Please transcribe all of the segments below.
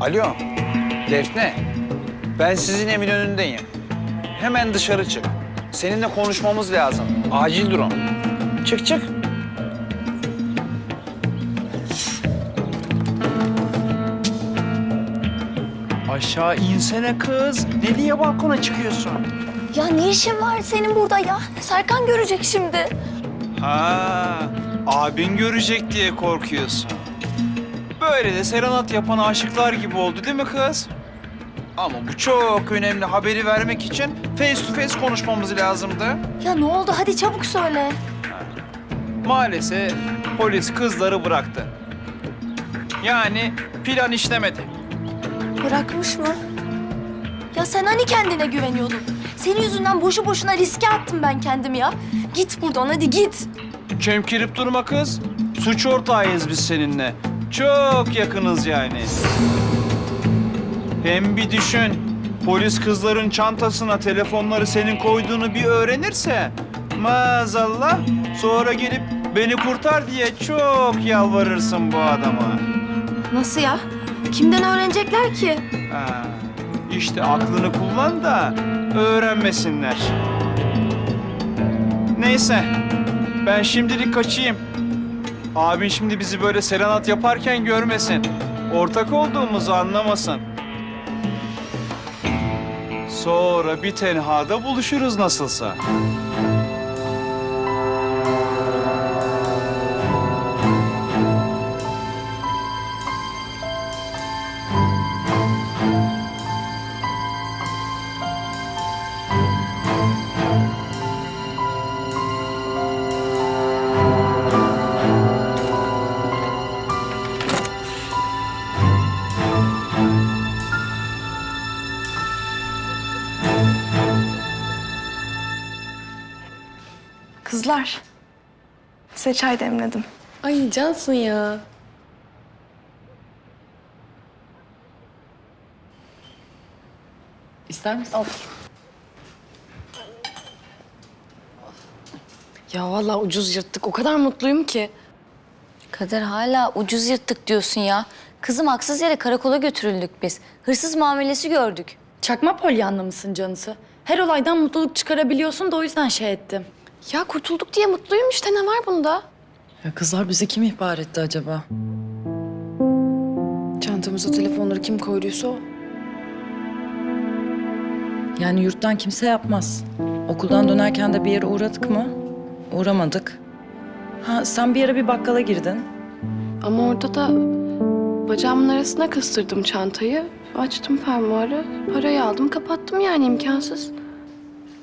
Alo, Defne. Ben sizin evin önündeyim. Hemen dışarı çık. Seninle konuşmamız lazım. Acil durum. Çık çık. Aşağı insene kız. Ne diye balkona çıkıyorsun? Ya ne işin var senin burada ya? Serkan görecek şimdi. Ha, abin görecek diye korkuyorsun. Böyle de serenat yapan aşıklar gibi oldu değil mi kız? Ama bu çok önemli. Haberi vermek için face to face konuşmamız lazımdı. Ya ne oldu? Hadi çabuk söyle. Maalesef polis kızları bıraktı. Yani plan işlemedi. Bırakmış mı? Ya sen hani kendine güveniyordun? Senin yüzünden boşu boşuna riske attım ben kendimi ya. Git buradan hadi git. Çemkirip durma kız. Suç ortağıyız biz seninle. Çok yakınız yani. Hem bir düşün. Polis kızların çantasına telefonları senin koyduğunu bir öğrenirse... ...maazallah sonra gelip beni kurtar diye çok yalvarırsın bu adama. Nasıl ya? Kimden öğrenecekler ki? Ha, işte aklını kullan da öğrenmesinler. Neyse, ben şimdilik kaçayım. Abin şimdi bizi böyle serenat yaparken görmesin. Ortak olduğumuzu anlamasın. Sonra bir tenhada buluşuruz nasılsa. Kızlar, size çay demledim. Ay cansın ya. İster misin? Al. Ya vallahi ucuz yırttık. O kadar mutluyum ki. Kader hala ucuz yırttık diyorsun ya. Kızım haksız yere karakola götürüldük biz. Hırsız muamelesi gördük. Çakma polyanla mısın canısı? Her olaydan mutluluk çıkarabiliyorsun da o yüzden şey ettim. Ya kurtulduk diye mutluyum işte ne var bunda? Ya kızlar bize kim ihbar etti acaba? Çantamıza telefonları kim koyduysa o. Yani yurttan kimse yapmaz. Okuldan dönerken de bir yere uğradık mı? Uğramadık. Ha sen bir ara bir bakkala girdin. Ama orada da bacağımın arasına kıstırdım çantayı. Açtım fermuarı, parayı aldım, kapattım yani imkansız.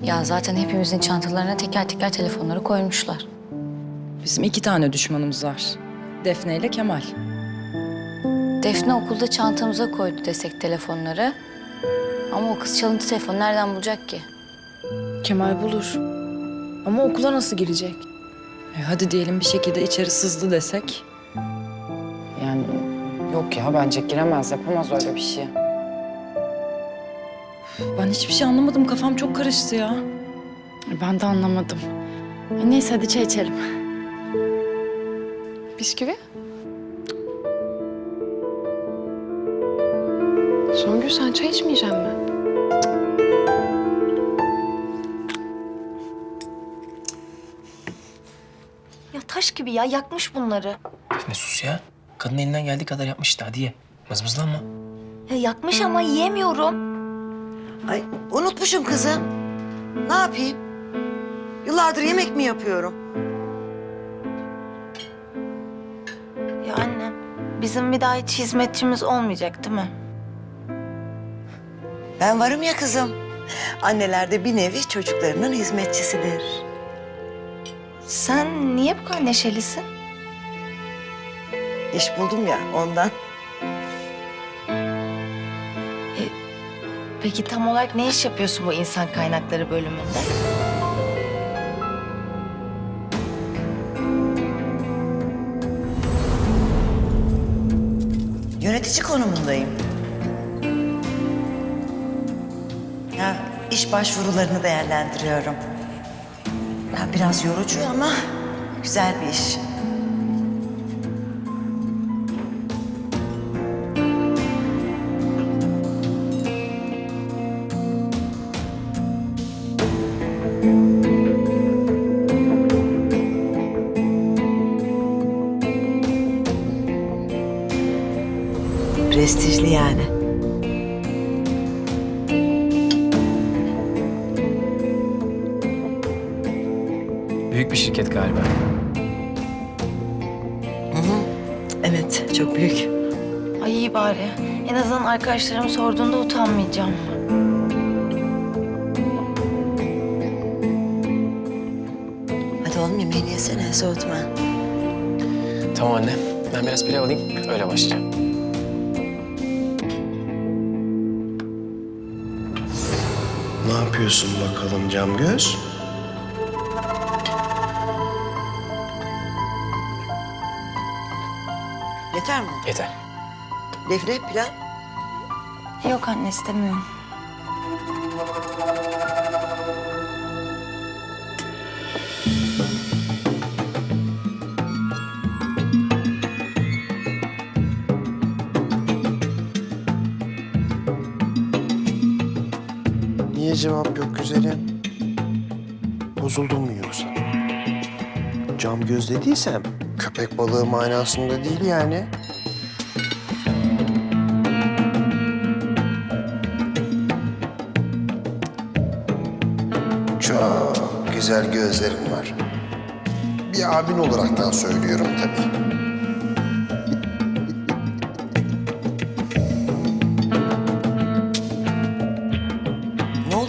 Ya zaten hepimizin çantalarına teker teker telefonları koymuşlar. Bizim iki tane düşmanımız var. Defne ile Kemal. Defne okulda çantamıza koydu desek telefonları. Ama o kız çalıntı telefonu nereden bulacak ki? Kemal bulur. Ama okula nasıl girecek? E hadi diyelim bir şekilde içeri sızdı desek. Yani yok ya bence giremez, yapamaz öyle bir şey. Ben hiçbir şey anlamadım. Kafam çok karıştı ya. Ben de anlamadım. E, Neyse hadi çay içelim. Bisküvi? Songül sen çay içmeyecek mi? Ya taş gibi ya yakmış bunları. Ne sus ya. Kadın elinden geldiği kadar yapmış işte hadi ye. Mızmızlanma. Ya yakmış ama yiyemiyorum. Ay unutmuşum kızım. Ne yapayım? Yıllardır yemek mi yapıyorum? Ya anne, bizim bir daha hiç hizmetçimiz olmayacak değil mi? Ben varım ya kızım. Anneler de bir nevi çocuklarının hizmetçisidir. Sen niye bu kadar neşelisin? İş buldum ya ondan. Peki tam olarak ne iş yapıyorsun bu insan kaynakları bölümünde? Yönetici konumundayım. Ya iş başvurularını değerlendiriyorum. Ya biraz yorucu ama güzel bir iş. Prestijli yani. Büyük bir şirket galiba. Evet, çok büyük. Ay iyi bari. En azından arkadaşlarım sorduğunda utanmayacağım. Hadi oğlum yemeğini yesene, soğutma. Tamam anne. Ben biraz pilav alayım. Öyle başlayacağım. Ne yapıyorsun bakalım cam göz? Yeter mi? Yeter. Defne, pilav. Yok anne istemiyorum. Cevap yok güzelim? Bozuldun mu yoksa? Cam göz dediysem köpek balığı manasında değil yani. Çok güzel gözlerin var. Bir abin olaraktan söylüyorum tabii.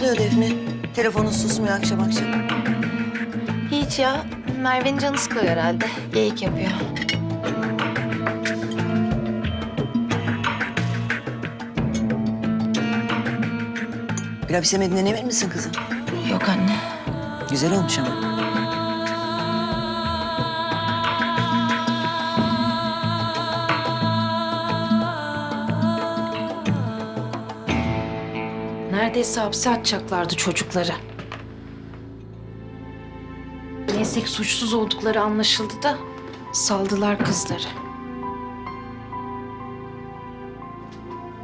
Oluyor Defne? Telefonun susmuyor akşam akşam. Hiç ya. Merve'nin canı sıkıyor herhalde. Geyik yapıyor. Pilav istemediğinden emin misin kızım? Yok anne. Güzel olmuş ama. Neredeyse hapse atacaklardı çocukları. Neyse ki suçsuz oldukları anlaşıldı da saldılar kızları.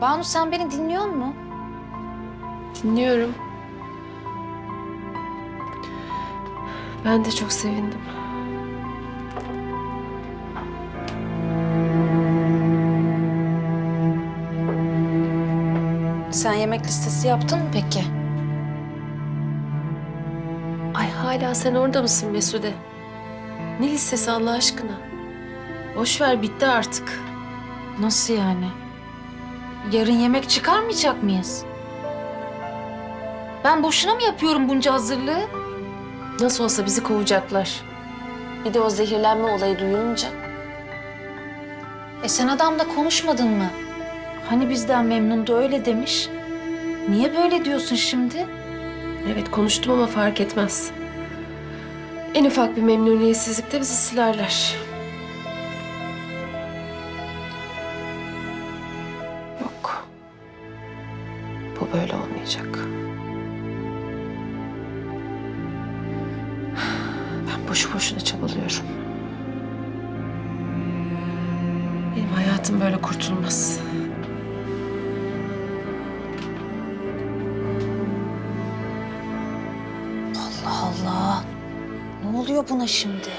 Banu sen beni dinliyor mu? Dinliyorum. Ben de çok sevindim. Sen yemek listesi yaptın mı peki? Ay hala sen orada mısın Mesude? Ne listesi Allah aşkına? Boş ver bitti artık. Nasıl yani? Yarın yemek çıkarmayacak mıyız? Ben boşuna mı yapıyorum bunca hazırlığı? Nasıl olsa bizi kovacaklar. Bir de o zehirlenme olayı duyulunca. E sen adamla konuşmadın mı? Hani bizden memnundu öyle demiş. Niye böyle diyorsun şimdi? Evet konuştum ama fark etmez. En ufak bir memnuniyetsizlikte bizi silerler. Yok. Bu böyle olmayacak. Ben boşu boşuna çabalıyorum. Benim hayatım böyle kurtulmaz. Buna şimdi?